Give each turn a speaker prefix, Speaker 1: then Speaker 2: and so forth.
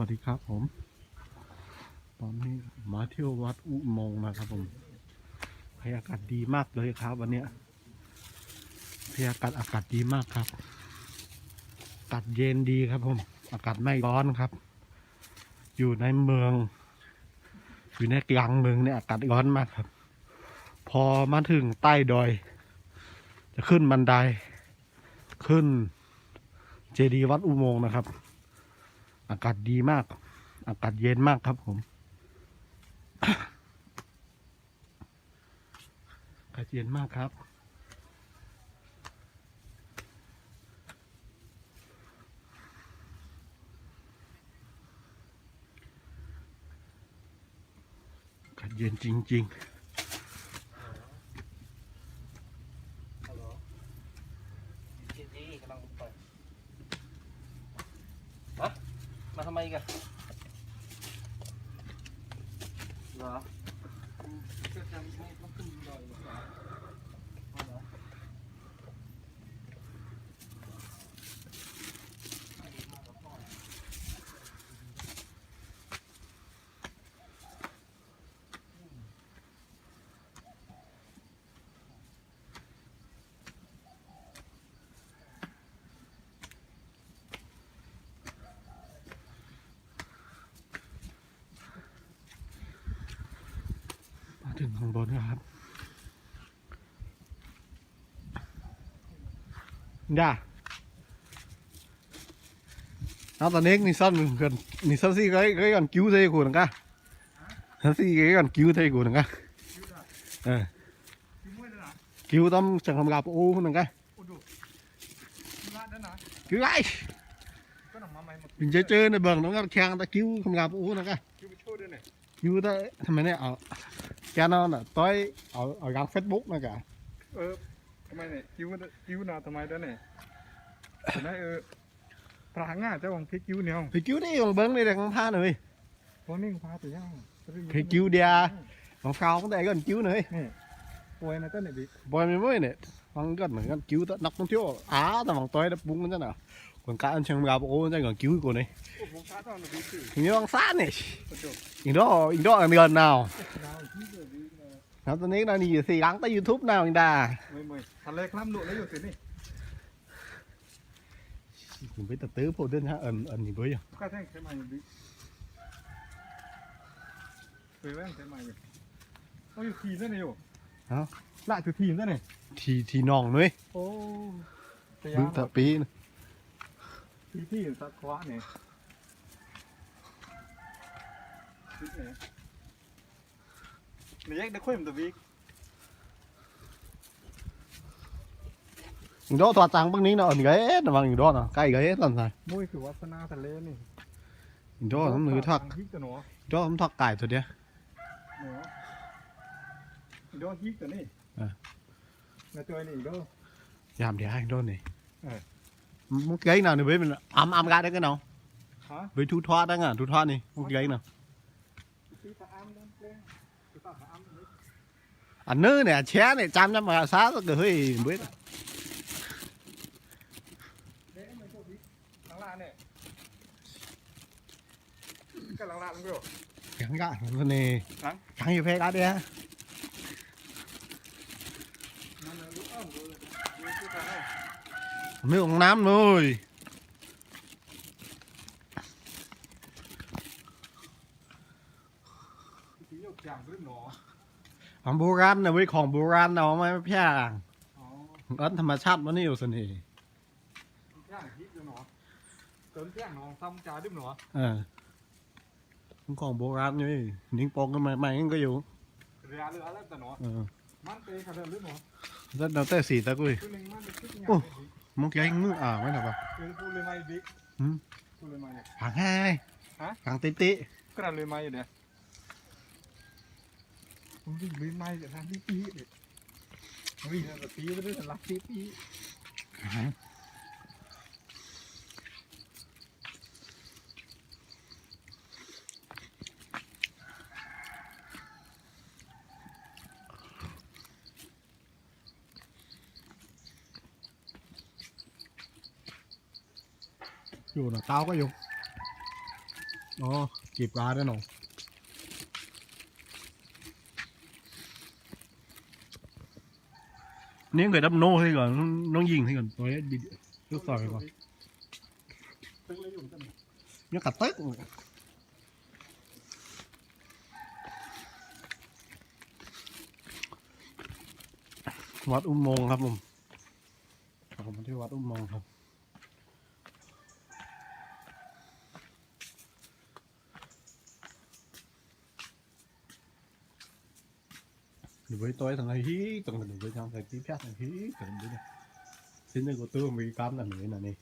Speaker 1: วัสดีครับผม ตอนนี้มาเที่ยววัดอุโมงค์นะครับผมบรรยากาศดีมากเลยครับ วันนี้บรรยากาศอากาศดีมากครับอากาศเย็นดีครับผม อากาศไม่ร้อนครับ อยู่ในเมือง อยู่ในกลางเมืองเนี่ยอากาศร้อนมากครับ พอมาถึงใต้ดอย จะขึ้นบันได ขึ้น เจดีย์วัดอุโมงค์นะครับ อากาศดีมาก อากาศเย็นมากครับผมอากาศเย็นมากครับ อากาศเย็นจริง
Speaker 2: ฮัลโหลจีจีกำลังไปฮะ ไมกันเหรอก็จะไม่ต้องขึ้นดอยกเหรอเอาเหรอ
Speaker 1: ๆ มา ถึงข้างบนครับด่าเอาตอนนี้นี่สั้นกันนี่สั้นสิก็ก็กันคิ้วเท่กูนึงกะสั้นสิก็กันคิ้วเท่กูนึงกะเออคิ้วต้
Speaker 3: องจังทำกาปโอ้นึงกันคิ้
Speaker 1: วไร
Speaker 3: เป็นเจเจอในเบิ่งน้
Speaker 1: องก็แข้งตะคิ้วทำกาปโอ้นึงกะ
Speaker 3: คิ้วไตะทำไมเนี่ย
Speaker 1: เอา nó là tối ở ở gắn Facebook nó cả
Speaker 3: เออทำไมเนี่ยคิวคิวนาทำไมด้วยเนี่ยแต่นั้นเออพระง่าเจ้าของพริกคิวเนี่ย
Speaker 1: thì cứu đi còn bớn đây là con tha rồi
Speaker 3: พวกนี้พาตัวย่าง
Speaker 1: thì cứu đia còn phao cũng đây còn cứu nữa
Speaker 3: ป่วยนะเจ้าเนี่ยบิ๊ก
Speaker 1: bòi mình mới này con gần này con cứu ta nóc con thiếu á ta bằng tối đã bung nó nào Còn cả anh chẳng gặp ô nó còn cứu của này
Speaker 3: โอ้ผมพาตอนบิ๊กคือ
Speaker 1: thì như bằng sát này
Speaker 3: กระโดด
Speaker 1: thì đó thì đó là gần nào
Speaker 3: ดาวที่เดือดบิ๊กเลย
Speaker 1: nó tôi nghĩ là gì thì gắn tới youtube nào người ta
Speaker 3: ไม่ไม่ทะเลคล้ำหลุดแล้วอยู่สินี่
Speaker 1: mình biết tập tứ phụ đơn ha ẩn ẩn gì với à
Speaker 3: ข้าแท่งใช้ไม้บิ๊กเคยแว่นใช้ไม้เลยต้องอยู่ทีมได้เนี่ยอยู่ลากอยู่ทีมได้เนี่ย
Speaker 1: thì thì nòng nữa
Speaker 3: โอ้ แต่
Speaker 1: bước
Speaker 3: ยา
Speaker 1: tập bí
Speaker 3: ที่ที่สักควะเนี่ยบิ๊กเนี่ยเนี่ยแยกได้ค่อยมันตัวบิ๊ก
Speaker 1: đó thoạt sang bắc ní nó ẩn ghế hết là bằng đó là cây ghế hết lần rồi
Speaker 3: มุ้ยคือวัฒนาทะเลนี่
Speaker 1: đó nó người thoát
Speaker 3: ฮิกตัวหนู
Speaker 1: đó nó thoát cải thôi đấy
Speaker 3: หนูอีโดฮิกตัวนี่
Speaker 1: อ่ะ
Speaker 3: แล้วตัวนี่อีโด
Speaker 1: làm để hai đôi này
Speaker 3: Ừ.
Speaker 1: một gáy nào thì với mình ám ám gái đấy cái nào
Speaker 3: ฮะ
Speaker 1: với thu thoát đấy à thu thoát này một gáy nào
Speaker 3: ที่ตาอ้ำเล่นเล่นที่ตาอ้ำเล่น
Speaker 1: à nơ này ché này chăm chăm mà xá rồi hơi biết
Speaker 3: เล่นไม่ตัวบิ๊กหลังลาเ nước
Speaker 1: uống nám thôi
Speaker 3: ที่ยกอย่างขึ้นหนอ
Speaker 1: ของโบราณนะเว้ยของโบราณเราไม่แพ้
Speaker 3: อ๋อ
Speaker 1: ấn thầm mà chát nó nhiều sân hỉ
Speaker 3: ย่างฮิกตัวหนอเติมย่างหนอซ้ำจ่าดึ้มหนอ
Speaker 1: ờ cũng còn bố rát như những bông cái mày mày có dù
Speaker 3: เรือเรือแล้วแต่หนอ
Speaker 1: ờ
Speaker 3: มันเตะขาเดินดึ้มหนอ
Speaker 1: rất đầu tay xỉ ta quý
Speaker 3: ตัวหนึ่งมันเป็นคิดอย่าง
Speaker 1: โอ้
Speaker 3: นี้
Speaker 1: muốn cái anh ngư à mấy nào vào
Speaker 3: คือพูดเลยไหมบิ๊ก
Speaker 1: หืม
Speaker 3: พูดเลยไหมเนี่ย
Speaker 1: hàng hai
Speaker 3: Hả?
Speaker 1: hàng tí tí
Speaker 3: กระดานเลยไหมอยู่เนี่ยผมวิ่งเลยไหมจะทำที่ปีเนี่ยวิ่งแบบปีไปด้วยสลับปี ปี
Speaker 1: dù là tao có dù อ๋อจีบปลาได้หนอนี่เคยดับโน่ให้ก่อนน้องยิงให้ก่อนตัวนี้ดิลูกซอยก่อน
Speaker 3: เลยอยู่กัน
Speaker 1: ยังกัดตึ๊กวัดอุโมงค์ครับผมผมที่วัดอุโมงค์ครับ với tôi thằng này hí, thằng này với thằng này tí phép thằng hí, thằng này Xin đây của tôi Mỹ cam là người này này.